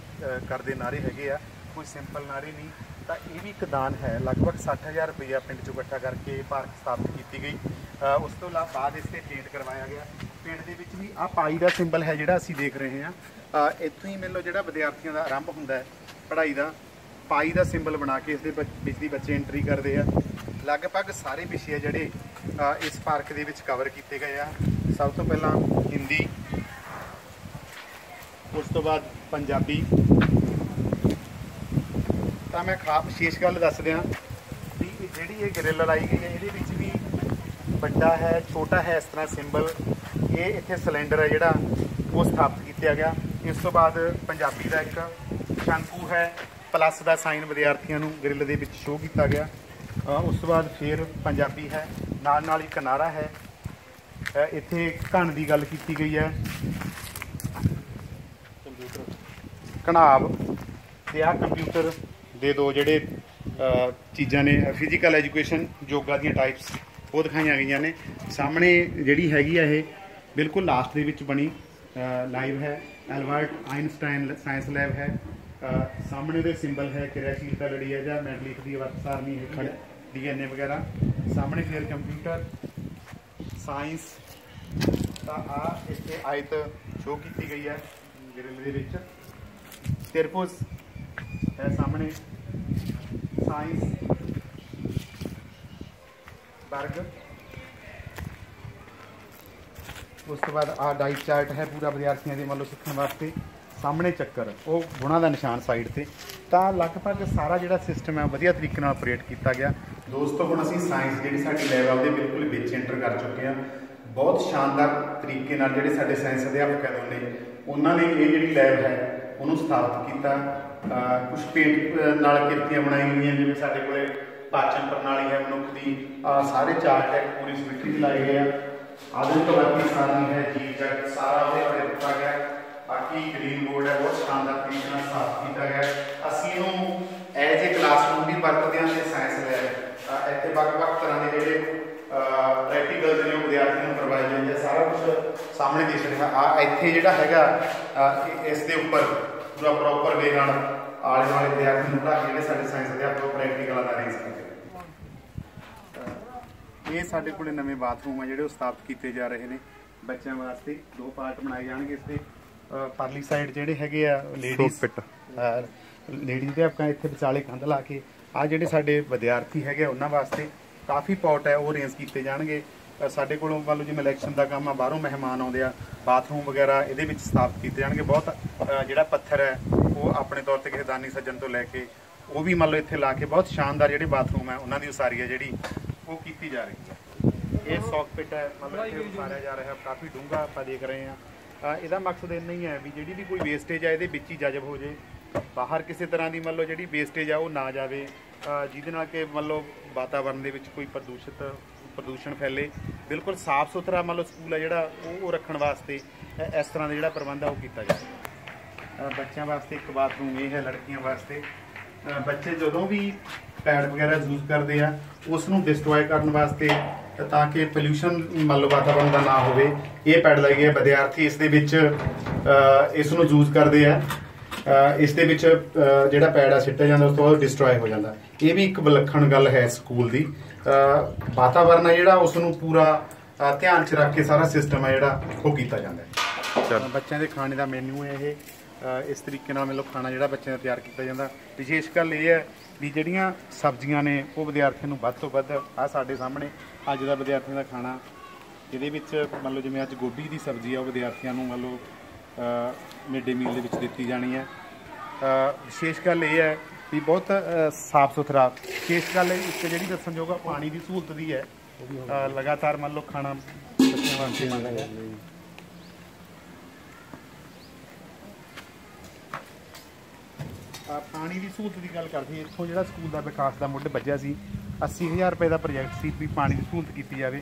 ਕਰਦੇ ਨਾਰੇ ਹੈਗੇ ਆ। ਕੋਈ ਸਿੰਪਲ ਨਾਰੇ ਨਹੀਂ, ਤਾਂ ਇਹ ਵੀ ਇੱਕ ਦਾਨ ਹੈ। ਲਗਭਗ 60000 ਰੁਪਇਆ ਪਿੰਡ ਚੋਂ ਇਕੱਠਾ ਕਰਕੇ ਇਹ ਪਾਰਕ ਸਥਾਪਿਤ ਕੀਤੀ ਗਈ। ਉਸ ਤੋਂ ਇਲਾਵਾ ਬਾਅਦ ਇਸ ਤੇ ਪੇਂਟ ਕਰਵਾਇਆ ਗਿਆ। ਪਿੰਡ ਦੇ ਵਿੱਚ ਵੀ ਆ ਪਾਈ ਦਾ ਸਿੰਬਲ ਹੈ ਜਿਹੜਾ ਅਸੀਂ ਦੇਖ ਰਹੇ ਹਾਂ। ਇੱਥੋਂ ਹੀ ਮੈਨੂੰ ਜਿਹੜਾ ਵਿਦਿਆਰਥੀਆਂ ਦਾ ਆਰੰਭ ਹੁੰਦਾ ਹੈ, ਪੜ੍ਹਾਈ ਦਾ, ਪਾਈ ਦਾ ਸਿੰਬਲ ਬਣਾ ਕੇ ਇਸ ਦੇ ਵਿੱਚ ਦੀ ਬੱਚੇ ਐਂਟਰੀ ਕਰਦੇ ਆ। ਲਗਭਗ ਸਾਰੇ ਵਿਸ਼ੇ ਆ ਜਿਹੜੇ ਇਸ ਪਾਰਕ ਦੇ ਵਿੱਚ ਕਵਰ ਕੀਤੇ ਗਏ ਆ। ਸਭ ਤੋਂ ਪਹਿਲਾਂ ਹਿੰਦੀ, ਉਸ ਤੋਂ ਬਾਅਦ ਪੰਜਾਬੀ। ਤਾਂ ਮੈਂ ਖਾਸ ਵਿਸ਼ੇਸ਼ ਗੱਲ ਦੱਸ ਦਿਆਂ ਵੀ ਇਹ ਜਿਹੜੀ ਇਹ ਗ੍ਰਿਲ ਲਾਈ ਗਈ ਹੈ, ਇਹਦੇ ਵਿੱਚ ਵੱਡਾ ਹੈ, ਛੋਟਾ ਹੈ, ਇਸ ਤਰ੍ਹਾਂ ਸਿੰਬਲ ਇਹ ਇੱਥੇ ਸਿਲੰਡਰ ਹੈ ਜਿਹੜਾ, ਉਹ ਸਥਾਪਿਤ ਕੀਤਾ ਗਿਆ। ਇਸ ਤੋਂ ਬਾਅਦ ਪੰਜਾਬੀ ਦਾ ਇੱਕ ਸ਼ੰਕੂ ਹੈ ਪਲੱਸ ਦਾ ਸਾਈਨ ਵਿਦਿਆਰਥੀਆਂ ਨੂੰ ਗ੍ਰਿਲ ਦੇ ਵਿੱਚ ਸ਼ੋਅ ਕੀਤਾ ਗਿਆ। ਉਸ ਤੋਂ ਬਾਅਦ ਫਿਰ ਪੰਜਾਬੀ ਹੈ, ਨਾਲ ਨਾਲ ਹੀ ਕਿਨਾਰਾ ਹੈ। ਇੱਥੇ ਘਣ ਦੀ ਗੱਲ ਕੀਤੀ ਗਈ ਹੈ। ਕੰਪਿਊਟਰ ਕਣਾਬ ਤੇ ਆ ਕੰਪਿਊਟਰ ਦੇ ਦੋ ਜਿਹੜੇ ਚੀਜ਼ਾਂ ਨੇ ਫਿਜ਼ੀਕਲ ਐਜੂਕੇਸ਼ਨ ਯੋਗਾ ਦੀਆਂ ਟਾਈਪਸ ਉਹ ਦਿਖਾਈਆਂ ਗਈਆਂ ਨੇ। ਸਾਹਮਣੇ ਜਿਹੜੀ ਹੈਗੀ ਆ ਇਹ, ਬਿਲਕੁਲ ਲਾਸਟ ਦੇ ਵਿੱਚ ਬਣੀ ਲਾਈਵ ਹੈ। ਐਲਬਰਟ ਆਇਨਸਟਾਈਨ ਸਾਇੰਸ ਲੈਬ ਹੈ। ਸਾਹਮਣੇ ਦੇ ਸਿੰਬਲ ਹੈ ਕਿਰਿਆਸ਼ੀਲਤਾ ਲੜੀ ਹੈ ਜਾਂ ਮੈਗਲੀਫ ਦੀ ਅਵਸਥਾ ਸਾਰਨੀ ਹੈ ਡੀਐਨਏ ਵਗੈਰਾ। ਸਾਹਮਣੇ ਫਿਰ ਕੰਪਿਊਟਰ ਸਾਇੰਸ ਤਾਂ ਆ ਇੱਥੇ ਆਇਤ ਸ਼ੋ ਕੀਤੀ ਗਈ ਹੈ ਗ੍ਰਿਲ ਦੇ ਵਿੱਚ। ਤਿਰਪੁਸ ਹੈ ਸਾਹਮਣੇ। ਸਾਇੰਸ ਵਰਗ। ਉਸ ਤੋਂ ਬਾਅਦ ਆ ਡਾਈਟ ਚਾਰਟ ਹੈ ਪੂਰਾ ਵਿਦਿਆਰਥੀਆਂ ਦੇ ਮੰਨ ਲਓ ਸਿੱਖਣ ਵਾਸਤੇ। ਸਾਹਮਣੇ ਚੱਕਰ, ਉਹ ਗੁਣਾ ਦਾ ਨਿਸ਼ਾਨ ਸਾਈਡ ਤੇ। ਤਾਂ ਲਗਭਗ ਸਾਰਾ ਜਿਹੜਾ ਸਿਸਟਮ ਹੈ ਵਧੀਆ ਤਰੀਕੇ ਨਾਲ ਆਪਰੇਟ ਕੀਤਾ ਗਿਆ। ਦੋਸਤੋ, ਹੁਣ ਅਸੀਂ ਸਾਇੰਸ ਜਿਹੜੀ ਸਾਡੀ ਲੈਬ ਆ ਬਿਲਕੁਲ ਵਿੱਚ ਐਂਟਰ ਕਰ ਚੁੱਕੇ ਹਾਂ। ਬਹੁਤ ਸ਼ਾਨਦਾਰ ਤਰੀਕੇ ਨਾਲ ਜਿਹੜੇ ਸਾਡੇ ਸਾਇੰਸ ਅਧਿਆਪਕ ਹੈ ਦੋਨੇ ਉਹਨਾਂ ਨੇ ਇਹ ਜਿਹੜੀ ਲੈਬ ਹੈ, ਉਹਨੂੰ ਸਥਾਪਿਤ ਕੀਤਾ। ਕੁਝ ਪੇਂਟ ਨਾਲ ਕਿਰਤੀਆਂ ਬਣਾਈਆਂ ਹੋਈਆਂ, ਜਿਵੇਂ ਸਾਡੇ ਕੋਲੇ ਪਾਚਨ ਪ੍ਰਣਾਲੀ ਹੈ, ਮਨੁੱਖ ਦੀ, ਆਹ ਸਾਰੇ ਚਾਰਟ ਹੈ ਪੂਰੀ ਸਮਿਤੀ ਲਾਏ ਗਏ ਆ। ਆਧੁਨਿਕ ਵਰਤੀ ਸਾਰਣੀ ਹੈ ਜੀ ਜਗ ਸਾਰਾ ਉਹਦੇ ਬਾਰੇ ਦਿੱਤਾ ਗਿਆ। ਬਾਕੀ ਗ੍ਰੀਨ ਬੋਰਡ ਹੈ, ਬਹੁਤ ਸ਼ਾਨਦਾਰ ਤਰੀਕੇ ਨਾਲ ਸਾਫ਼ ਕੀਤਾ ਗਿਆ। ਅਸੀਂ ਇਹਨੂੰ ਐਜ਼ ਏ ਕਲਾਸਰੂਮ ਵੀ ਵਰਤਦੇ ਹਾਂ ਤੇ ਸਾਇੰਸ ਲੈਬ ਇੱਥੇ ਵੱਖ-ਵੱਖ ਤਰ੍ਹਾਂ ਦੇ ਜਿਹੜੇ ਪ੍ਰੈਕਟੀਕਲ ਨੇ ਉਹ ਵਿਦਿਆਰਥੀਆਂ ਨੂੰ ਕਰਵਾਏ ਜਾਂਦੇ ਆ, ਸਾਰਾ ਕੁਝ ਸਾਹਮਣੇ ਦਿਖ ਰਿਹਾ। ਆ ਇੱਥੇ ਜਿਹੜਾ ਹੈਗਾ ਇਸ ਦੇ ਉੱਪਰ, ਪੂਰਾ ਪ੍ਰੋਪਰ ਵੇ ਨਾਲ ਆਲੇ ਵਾਲੇ ਵਿਦਿਆਰਥੀ ਨੂੰ ਪੜ੍ਹਾ ਕੇ ਜਿਹੜੇ ਸਾਡੇ ਸਾਇੰਸ ਅਧਿਆਪਕ ਪ੍ਰੈਕਟੀਕਲਾਂ ਦਾ ਅਰੇਂਜ ਕਰਦੇ ਇਹ ਸਾਡੇ ਕੋਲੇ ਨਵੇਂ ਬਾਥਰੂਮ ਆ ਜਿਹੜੇ ਉਹ ਸਥਾਪਿਤ ਕੀਤੇ ਜਾ ਰਹੇ ਨੇ। ਬੱਚਿਆਂ ਵਾਸਤੇ ਦੋ ਪਾਰਟ ਬਣਾਏ ਜਾਣਗੇ ਇਸ ਪਰਲੀ ਸਾਈਡ ਜਿਹੜੇ ਹੈਗੇ ਆ ਲੇਡੀਜ਼ ਪਿਟ ਲੇਡੀਜ਼ ਦੇ ਆਪਾਂ ਇੱਥੇ ਵਿਚਾਲੇ ਕੰਧ ਲਾ ਕੇ ਆ ਜਿਹੜੇ ਸਾਡੇ ਵਿਦਿਆਰਥੀ ਹੈਗੇ ਆ, ਉਹਨਾਂ ਵਾਸਤੇ ਕਾਫੀ ਪੌਟ ਹੈ ਉਹ ਅਰੇਂਜ ਕੀਤੇ ਜਾਣਗੇ। ਸਾਡੇ ਕੋਲੋਂ ਮੰਨ ਲਓ ਜਿਵੇਂ ਇਲੈਕਸ਼ਨ ਦਾ ਕੰਮ ਆ, ਬਾਹਰੋਂ ਮਹਿਮਾਨ ਆਉਂਦੇ ਆ ਬਾਥਰੂਮ ਵਗੈਰਾ ਇਹਦੇ ਵਿੱਚ ਸਥਾਪਿਤ ਕੀਤੇ ਜਾਣਗੇ। ਬਹੁਤ ਜਿਹੜਾ ਪੱਥਰ ਹੈ, ਉਹ ਆਪਣੇ ਤੌਰ ਤੇ ਕਿਸੇ ਦਾਨੀ ਸੱਜਣ ਤੋਂ ਲੈ ਕੇ, ਉਹ ਵੀ ਮੰਨ ਲਓ ਇੱਥੇ ਲਾ ਕੇ ਬਹੁਤ ਸ਼ਾਨਦਾਰ ਜਿਹੜੇ ਬਾਥਰੂਮ ਹੈ, ਉਹਨਾਂ ਦੀ ਉਸਾਰੀ ਹੈ ਜਿਹੜੀ ਉਹ ਕੀਤੀ ਜਾ ਰਹੀ ਹੈ। ਇਹ ਸੌਕਪਿਟ ਹੈ ਮਤਲਬ ਇੱਥੇ ਉਸਾਰਿਆ ਜਾ ਰਿਹਾ, ਕਾਫੀ ਡੂੰਘਾ ਆਪਾਂ ਦੇਖ ਰਹੇ ਹਾਂ। ਇਹਦਾ ਮਕਸਦ ਇੰਨਾ ਹੀ ਹੈ ਵੀ ਜਿਹੜੀ ਵੀ ਕੋਈ ਵੇਸਟੇਜ ਆ, ਇਹਦੇ ਵਿੱਚ ਹੀ ਜਜ਼ਬ ਹੋ ਜੇ ਬਾਹਰ ਕਿਸੇ ਤਰ੍ਹਾਂ ਦੀ ਮੰਨ ਲਓ ਜਿਹੜੀ ਵੇਸਟੇਜ ਆ, ਉਹ ਨਾ ਜਾਵੇ। ਜਿਹਦੇ ਨਾਲ ਕਿ ਮੰਨ ਲਓ ਵਾਤਾਵਰਣ ਦੇ ਵਿੱਚ ਕੋਈ ਪ੍ਰਦੂਸ਼ਿਤ ਪ੍ਰਦੂਸ਼ਣ ਫੈਲੇ, ਬਿਲਕੁਲ ਸਾਫ਼ ਸੁਥਰਾ ਮੰਨ ਲਓ ਸਕੂਲ ਹੈ ਜਿਹੜਾ, ਉਹ ਉਹ ਰੱਖਣ ਵਾਸਤੇ ਇਸ ਤਰ੍ਹਾਂ ਦਾ ਜਿਹੜਾ ਪ੍ਰਬੰਧ ਆ, ਉਹ ਕੀਤਾ ਜਾਵੇ। ਬੱਚਿਆਂ ਵਾਸਤੇ ਇੱਕ ਬਾਥਰੂਮ, ਇਹ ਹੈ ਲੜਕੀਆਂ ਵਾਸਤੇ। ਬੱਚੇ ਜਦੋਂ ਵੀ ਪੈਡ ਵਗੈਰਾ ਯੂਜ਼ ਕਰਦੇ ਆ, ਉਸ ਨੂੰ ਡਿਸਟਰੋਏ ਕਰਨ ਵਾਸਤੇ, ਤਾਂ ਕਿ ਪੋਲੂਸ਼ਨ ਮੰਨ ਲਓ ਵਾਤਾਵਰਣ ਦਾ ਨਾ ਹੋਵੇ। ਇਹ ਪੈਡ ਲੱਗੇ ਆ ਵਿਦਿਆਰਥੀ ਇਸ ਦੇ ਵਿੱਚ ਇਸ ਨੂੰ ਯੂਜ਼ ਕਰਦੇ ਆ। ਇਸ ਦੇ ਵਿੱਚ ਜਿਹੜਾ ਪੈਡ ਆ ਸਿੱਟਿਆ ਜਾਂਦਾ ਉਸ ਤੋਂ ਬਾਅਦ ਡਿਸਟਰੋਏ ਹੋ ਜਾਂਦਾ। ਇਹ ਵੀ ਇੱਕ ਵਿਲੱਖਣ ਗੱਲ ਹੈ ਸਕੂਲ ਦੀ। ਅ, ਵਾਤਾਵਰਣ ਹੈ ਜਿਹੜਾ ਉਸ ਨੂੰ ਪੂਰਾ ਧਿਆਨ ਚ ਰੱਖ ਕੇ ਸਾਰਾ ਸਿਸਟਮ ਹੈ ਜਿਹੜਾ ਉਹ ਕੀਤਾ ਜਾਂਦਾ ਹੈ। ਬੱਚਿਆਂ ਦੇ ਖਾਣੇ ਦਾ ਮੈਨੂ ਹੈ ਇਹ। ਇਸ ਤਰੀਕੇ ਨਾਲ ਮਤਲਬ ਖਾਣਾ ਜਿਹੜਾ ਬੱਚਿਆਂ ਦਾ ਤਿਆਰ ਕੀਤਾ ਜਾਂਦਾ। ਵਿਸ਼ੇਸ਼ ਗੱਲ ਇਹ ਹੈ ਵੀ ਜਿਹੜੀਆਂ ਸਬਜ਼ੀਆਂ ਨੇ ਉਹ ਵਿਦਿਆਰਥੀਆਂ ਨੂੰ ਵੱਧ ਤੋਂ ਵੱਧ ਆ ਸਾਡੇ ਸਾਹਮਣੇ ਅੱਜ ਦਾ ਵਿਦਿਆਰਥੀਆਂ ਦਾ ਖਾਣਾ। ਇਹਦੇ ਵਿੱਚ ਮੰਨ ਲਓ ਜਿਵੇਂ ਅੱਜ ਗੋਭੀ ਦੀ ਸਬਜ਼ੀ ਆ ਉਹ ਵਿਦਿਆਰਥੀਆਂ ਨੂੰ ਮੰਨ ਲਓ ਮਿਡ ਡੇ ਮੀਲ ਦੇ ਵਿੱਚ ਦਿੱਤੀ ਜਾਣੀ ਹੈ। ਵਿਸ਼ੇਸ਼ ਗੱਲ ਇਹ ਹੈ ਵੀ ਬਹੁਤ ਸਾਫ਼ ਸੁਥਰਾ ਵਿਸ਼ੇਸ਼ ਗੱਲ ਇੱਕ ਜਿਹੜੀ ਦੱਸਣਯੋਗ ਆ, ਪਾਣੀ ਦੀ ਸਹੂਲਤ ਦੀ ਹੈ। ਲਗਾਤਾਰ ਮੰਨ ਲਓ ਖਾਣਾ ਬੱਚਿਆਂ ਵਾਸਤੇ ਮੰਨ ਲਓ ਪਾਣੀ ਦੀ ਸਹੂਲਤ ਦੀ ਗੱਲ ਕਰਦੇ ਇੱਥੋਂ ਜਿਹੜਾ ਸਕੂਲ ਦਾ ਵਿਕਾਸ ਦਾ ਮੁੱਢ ਵੱਜਿਆ ਸੀ 80000 ਰੁਪਏ ਦਾ ਪ੍ਰੋਜੈਕਟ ਸੀ ਵੀ ਪਾਣੀ ਦੀ ਸਹੂਲਤ ਕੀਤੀ ਜਾਵੇ।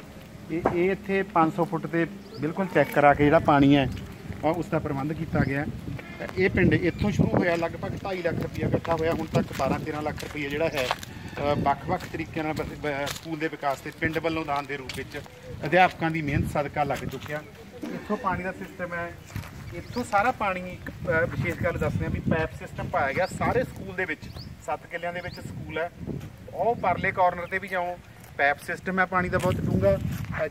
ਇਹ ਇਹ ਇੱਥੇ 500 ਫੁੱਟ ਤੇ ਬਿਲਕੁਲ ਚੈੱਕ ਕਰਾ ਕੇ ਜਿਹੜਾ ਪਾਣੀ ਹੈ ਉਸ ਦਾ ਪ੍ਰਬੰਧ ਕੀਤਾ ਗਿਆ। ਇਹ ਪਿੰਡ ਇੱਥੋਂ ਸ਼ੁਰੂ ਹੋਇਆ, ਲਗਭਗ 2.5 ਲੱਖ ਰੁਪਇਆ ਇਕੱਠਾ ਹੋਇਆ, ਹੁਣ ਤੱਕ 12-13 ਲੱਖ ਰੁਪਇਆ ਜਿਹੜਾ ਹੈ ਵੱਖ-ਵੱਖ ਤਰੀਕਿਆਂ ਨਾਲ ਸਕੂਲ ਦੇ ਵਿਕਾਸ ਤੇ ਪਿੰਡ ਵੱਲੋਂ ਦਾਨ ਦੇ ਰੂਪ ਵਿੱਚ ਅਧਿਆਪਕਾਂ ਦੀ ਮਿਹਨਤ ਸਦਕਾ ਲੱਗ ਚੁੱਕਿਆ। ਇੱਥੋਂ ਪਾਣੀ ਦਾ ਸਿਸਟਮ ਹੈ। ਇੱਥੋਂ ਸਾਰਾ ਪਾਣੀ ਇੱਕ ਵਿਸ਼ੇਸ਼ ਗੱਲ ਦੱਸਦੇ ਆ ਵੀ ਪੈਪ ਸਿਸਟਮ ਪਾਇਆ ਗਿਆ। ਸਾਰੇ ਸਕੂਲ ਦੇ ਵਿੱਚ 7 ਕਿੱਲਿਆਂ ਦੇ ਵਿੱਚ ਸਕੂਲ ਹੈ। ਉਹ ਪਰਲੇ ਕਾਰਨਰ ਤੇ ਵੀ ਜਾਓ। ਪੈਪ ਸਿਸਟਮ ਹੈ, ਪਾਣੀ ਦਾ ਬਹੁਤ ਡੂੰਘਾ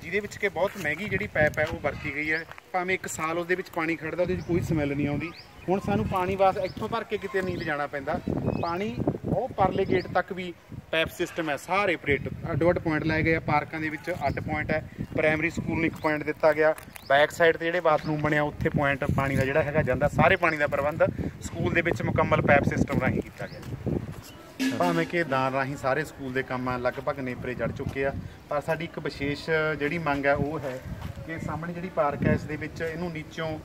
ਜਿਹਦੇ ਵਿੱਚ ਕਿ ਬਹੁਤ ਮਹਿੰਗੀ ਜਿਹੜੀ ਪੈਪ ਹੈ, ਉਹ ਵਰਤੀ ਗਈ ਹੈ। ਭਾਵੇਂ ਇੱਕ ਸਾਲ ਉਹਦੇ ਵਿੱਚ ਪਾਣੀ ਖੜਦਾ ਉਹਦੇ ਵਿੱਚ ਕੋਈ ਸਮੈਲ ਨਹੀਂ ਆਉਂਦੀ। ਹੁਣ ਸਾਨੂੰ ਪਾਣੀ ਵਾਸਤੇ ਇੱਥੋਂ ਭਰ ਕੇ ਕਿਤੇ ਨਹੀਂ ਲਿਜਾਣਾ ਪੈਂਦਾ। ਪਾਣੀ ਉਹ ਪਰਲੇ ਗੇਟ ਤੱਕ ਵੀ ਪੈਪ ਸਿਸਟਮ ਹੈ, ਸਾਰੇ ਪਰੇਟ ਅੱਡੋ ਅੱਡ ਪੁਆਇੰਟ ਲਾਏ ਗਏ ਆ। ਪਾਰਕਾਂ ਦੇ ਵਿੱਚ ਅੱਡ ਪੁਆਇੰਟ ਹੈ। ਪ੍ਰਾਇਮਰੀ ਸਕੂਲ ਨੂੰ ਇੱਕ ਪੁਆਇੰਟ ਦਿੱਤਾ ਗਿਆ। ਬੈਕ ਸਾਈਡ ਤੇ ਜਿਹੜੇ ਬਾਥਰੂਮ ਬਣਿਆ, ਉੱਥੇ ਪੁਆਇੰਟ ਪਾਣੀ ਦਾ ਜਿਹੜਾ ਹੈਗਾ ਜਾਂਦਾ। ਸਾਰੇ ਪਾਣੀ ਦਾ ਪ੍ਰਬੰਧ ਸਕੂਲ ਦੇ ਵਿੱਚ ਮੁਕੰਮਲ ਪੈਪ ਸਿਸਟਮ ਰਾਹੀਂ ਕੀਤਾ ਗਿਆ। ਭਾਵੇਂ ਕਿ ਦਾਨ ਰਾਹੀਂ ਸਾਰੇ ਸਕੂਲ ਦੇ ਕੰਮ ਲਗਭਗ ਨੇਪਰੇ ਚੜ ਚੁੱਕੇ ਆ, ਪਰ ਸਾਡੀ ਇੱਕ ਵਿਸ਼ੇਸ਼ ਜਿਹੜੀ ਮੰਗ ਹੈ ਉਹ ਹੈ ਕਿ ਸਾਹਮਣੇ ਜਿਹੜੀ ਪਾਰਕ ਹੈ, ਇਸ ਦੇ ਵਿੱਚ ਇਹਨੂੰ ਨੀਚੋਂ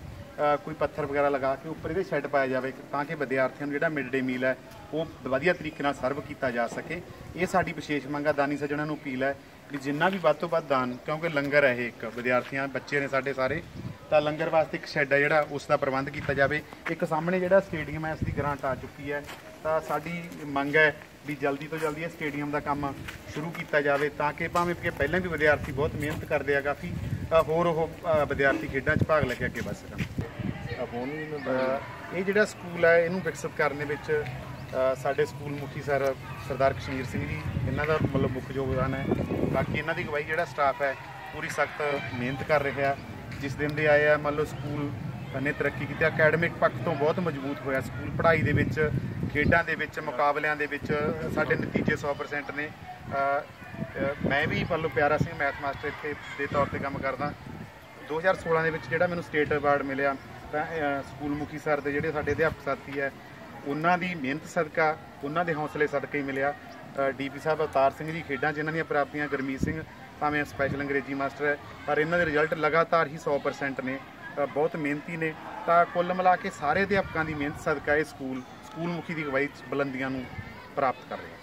ਕੋਈ ਪੱਥਰ ਵਗੈਰਾ ਲਗਾ ਕੇ ਉੱਪਰ ਇਹਦੇ ਸ਼ੈੱਡ ਪਾਇਆ ਜਾਵੇ, ਤਾਂ ਕਿ ਵਿਦਿਆਰਥੀਆਂ ਨੂੰ ਜਿਹੜਾ ਮਿਡ ਡੇ ਮੀਲ ਹੈ, ਉਹ ਵਧੀਆ ਤਰੀਕੇ ਨਾਲ ਸਰਵ ਕੀਤਾ ਜਾ ਸਕੇ। ਇਹ ਸਾਡੀ ਵਿਸ਼ੇਸ਼ ਮੰਗ ਆ, ਦਾਨੀ ਸੱਜਣਾਂ ਨੂੰ ਅਪੀਲ ਹੈ ਵੀ ਜਿੰਨਾ ਵੀ ਵੱਧ ਤੋਂ ਵੱਧ ਦਾਨ, ਕਿਉਂਕਿ ਲੰਗਰ ਹੈ ਇਹ ਇੱਕ, ਵਿਦਿਆਰਥੀਆਂ, ਬੱਚੇ ਨੇ ਸਾਡੇ ਸਾਰੇ, ਤਾਂ ਲੰਗਰ ਵਾਸਤੇ ਇੱਕ ਸ਼ੈੱਡ ਹੈ ਜਿਹੜਾ ਉਸ ਦਾ ਪ੍ਰਬੰਧ ਕੀਤਾ ਜਾਵੇ। ਇੱਕ ਸਾਹਮਣੇ ਜਿਹੜਾ ਸਟੇਡੀਅਮ ਹੈ, ਇਸ ਦੀ ਗ੍ਰਾਂਟ ਆ ਚੁੱਕੀ ਹੈ। ਤਾਂ ਸਾਡੀ ਮੰਗ ਹੈ ਵੀ ਜਲਦੀ ਤੋਂ ਜਲਦੀ ਇਹ ਸਟੇਡੀਅਮ ਦਾ ਕੰਮ ਸ਼ੁਰੂ ਕੀਤਾ ਜਾਵੇ ਤਾਂ ਕਿ ਭਾਵੇਂ ਕਿ ਪਹਿਲਾਂ ਵੀ ਵਿਦਿਆਰਥੀ ਬਹੁਤ ਮਿਹਨਤ ਕਰਦੇ ਆ ਕਾਫੀ ਹੋਰ ਉਹ ਵਿਦਿਆਰਥੀ ਖੇਡਾਂ 'ਚ ਭਾਗ ਲੈ ਕੇ ਅੱਗੇ ਵਧ ਸਕਣ। ਅ, ਇਹ ਜਿਹੜਾ ਸਕੂਲ ਹੈ ਇਹਨੂੰ ਵਿਕਸਿਤ ਕਰਨ ਦੇ ਵਿੱਚ ਸਾਡੇ ਸਕੂਲ ਮੁਖੀ ਸਰ ਸਰਦਾਰ ਕਸ਼ਮੀਰ ਸਿੰਘ ਜੀ ਇਹਨਾਂ ਦਾ ਮਤਲਬ ਮੁੱਖ ਯੋਗਦਾਨ ਹੈ। ਬਾਕੀ ਇਹਨਾਂ ਦੀ ਅਗਵਾਈ ਜਿਹੜਾ ਸਟਾਫ ਹੈ ਪੂਰੀ ਸਖਤ ਮਿਹਨਤ ਕਰ ਰਿਹਾ ਜਿਸ ਦਿਨ ਦੇ ਆਏ ਆ ਮੰਨ ਲਓ ਸਕੂਲ ਨੇ ਤਰੱਕੀ ਕੀਤੀ ਅਕੈਡਮਿਕ ਪੱਖ ਤੋਂ ਬਹੁਤ ਮਜ਼ਬੂਤ ਹੋਇਆ। ਸਕੂਲ ਪੜ੍ਹਾਈ ਦੇ ਵਿੱਚ ਖੇਡਾਂ ਦੇ ਵਿੱਚ, ਮੁਕਾਬਲਿਆਂ ਦੇ ਵਿੱਚ ਸਾਡੇ ਨਤੀਜੇ 100% ਨੇ। ਮੈਂ ਵੀ ਮੰਨ ਪਿਆਰਾ ਸਿੰਘ ਮੈਥ ਮਾਸਟਰ ਇੱਥੇ ਦੇ ਤੌਰ ਤੇ ਕੰਮ ਕਰਦਾ। 2016 ਦੇ ਵਿੱਚ ਜਿਹੜਾ ਮੈਨੂੰ ਸਟੇਟ ਅਵਾਰਡ ਮਿਲਿਆ, ਤਾਂ ਸਕੂਲ ਮੁਖੀ ਸਰ ਦੇ ਜਿਹੜੇ ਸਾਡੇ ਅਧਿਆਪਕ ਸਾਥੀ ਹੈ, ਉਹਨਾਂ ਦੀ ਮਿਹਨਤ ਸਦਕਾ ਉਹਨਾਂ ਦੇ ਹੌਸਲੇ ਸਦਕਾ ਹੀ ਮਿਲਿਆ। ਡੀਪੀ ਸਾਹਿਬ ਅਵਤਾਰ ਸਿੰਘ ਜੀ ਖੇਡਾਂ ਜਿਨ੍ਹਾਂ ਦੀਆਂ ਪ੍ਰਾਪਤੀਆਂ, ਗੁਰਮੀਤ ਸਿੰਘ ਭਾਵੇਂ ਸਪੈਸ਼ਲ ਅੰਗਰੇਜ਼ੀ ਮਾਸਟਰ ਹੈ, ਪਰ ਇਹਨਾਂ ਦੇ ਰਿਜ਼ਲਟ ਲਗਾਤਾਰ ਹੀ 100% ਨੇ। ਬਹੁਤ ਮਿਹਨਤੀ ਨੇ। ਤਾਂ ਕੁੱਲ ਮਿਲਾ ਕੇ ਸਾਰੇ ਅਧਿਆਪਕਾਂ ਦੀ ਮਿਹਨਤ ਸਦਕਾ ਇਹ ਸਕੂਲ। ਸਕੂਲ ਮੁਖੀ ਦੀ ਅਗਵਾਈ 'ਚ ਬੁਲੰਦੀਆਂ ਨੂੰ ਪ੍ਰਾਪਤ ਕਰ ਰਿਹਾ